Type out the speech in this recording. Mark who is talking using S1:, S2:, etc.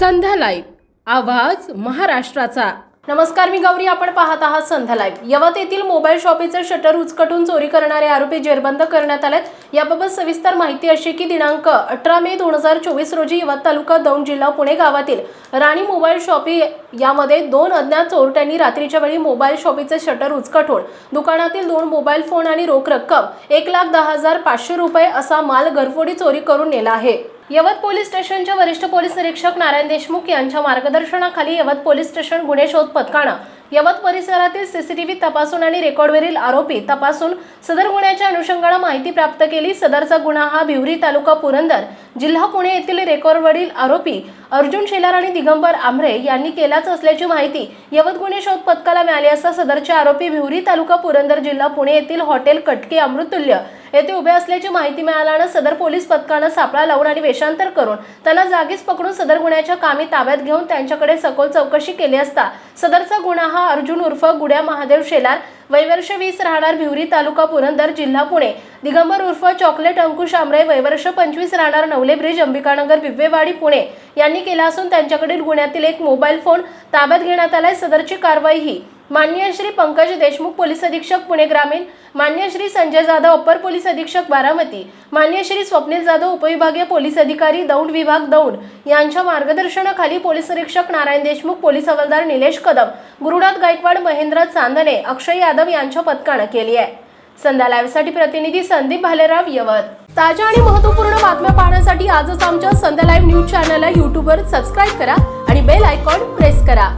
S1: संध्या live. आवाज महाराष्ट्राचा. नमस्कार मी गौरी. आपण पाहत आहात संध्या लाईव्ह. यवत येथील मोबाईल शॉपीचे शटर उचकटून चोरी करणारे आरोपी जेरबंद करण्यात आलेत. याबाबत सविस्तर माहिती अशी की दिनांक अठरा मे दोन हजार चोवीस रोजी यवत तालुका दौंड जिल्हा पुणे गावातील राणी मोबाईल शॉपी यामध्ये दोन अज्ञात चोरट्यांनी रात्रीच्या वेळी मोबाईल शॉपीचे शटर उचकटून दुकानातील दोन मोबाईल फोन आणि रोख रक्कम एक लाख दहा हजार पाचशे रुपये असा माल घरफोडी चोरी करून नेला आहे. यवत पोलीस स्टेशनच्या वरिष्ठ पोलीस निरीक्षक नारायण देशमुख यांच्या मार्गदर्शनाखाली यवत पोलीस स्टेशन गुन्हे शोध पथकानं यवत परिसरातील सीसीटीव्ही तपासून आणि रेकॉर्डवरील आरोपी तपासून सदर गुन्ह्याच्या अनुषंगानं माहिती प्राप्त केली. सदरचा गुन्हा हा भिवरी तालुका पुरंदर जिल्हा पुणे येथील रेकॉर्डवरील आरोपी अर्जुन शेलार आणि दिगंबर आंभरे यांनी केलाच असल्याची माहिती यवत गुन्हे शोध पथकाला मिळाली असता सदरचे आरोपी भिवरी तालुका पुरंदर जिल्हा पुणे येथील हॉटेल कटके अमृतुल्य येथे उभे असल्याची माहिती मिळाल्यानं सदर पोलीस पथकानं सापळा लावून आणि वेषांतर करून त्यांना जागीच पकडून सदर गुन्ह्याच्या कामी ताब्यात घेऊन त्यांच्याकडे सखोल चौकशी केली असता सदरचा गुन्हा हा अर्जुन उर्फ गुड्या महादेव शेलार वैवर्ष वीस राहणार भिवरी तालुका पुरंदर जिल्हा पुणे दिगंबर उर्फ चॉकलेट अंकुश आमरे वैवर्ष पंचवीस राहणार नवले ब्रिज अंबिकानगर बिव्वेवाडी पुणे यांनी केला असून त्यांच्याकडील गुन्ह्यातील एक मोबाईल फोन ताब्यात घेण्यात आलाय. सदरची कारवाई ही मान्य श्री पंकज देशमुख पोलीस अधीक्षक पुणे ग्रामीण मान्य श्री संजय जाधव अप्पर पोलीस अधीक्षक बारामती मान्य श्री स्वप्नील जाधव उपविभागीय पोलीस अधिकारी दौंड विभाग दौंड यांच्या मार्गदर्शनाखाली पोलीस निरीक्षक नारायण देशमुख पोलीस हवालदार निलेश कदम गुरुनाथ गायकवाड महेंद्र चांदणे अक्षय यादव यांच्या पथकानं केली आहे. संध्या लाईव्हसाठी प्रतिनिधी संदीप भालेराव यवत. ताज्या आणि महत्त्वपूर्ण बातम्या पाहण्यासाठी आजच आमच्या संध्या लाईव्ह न्यूज चॅनलला यूट्यूबवर सबस्क्राईब करा आणि बेल आयकॉन प्रेस करा.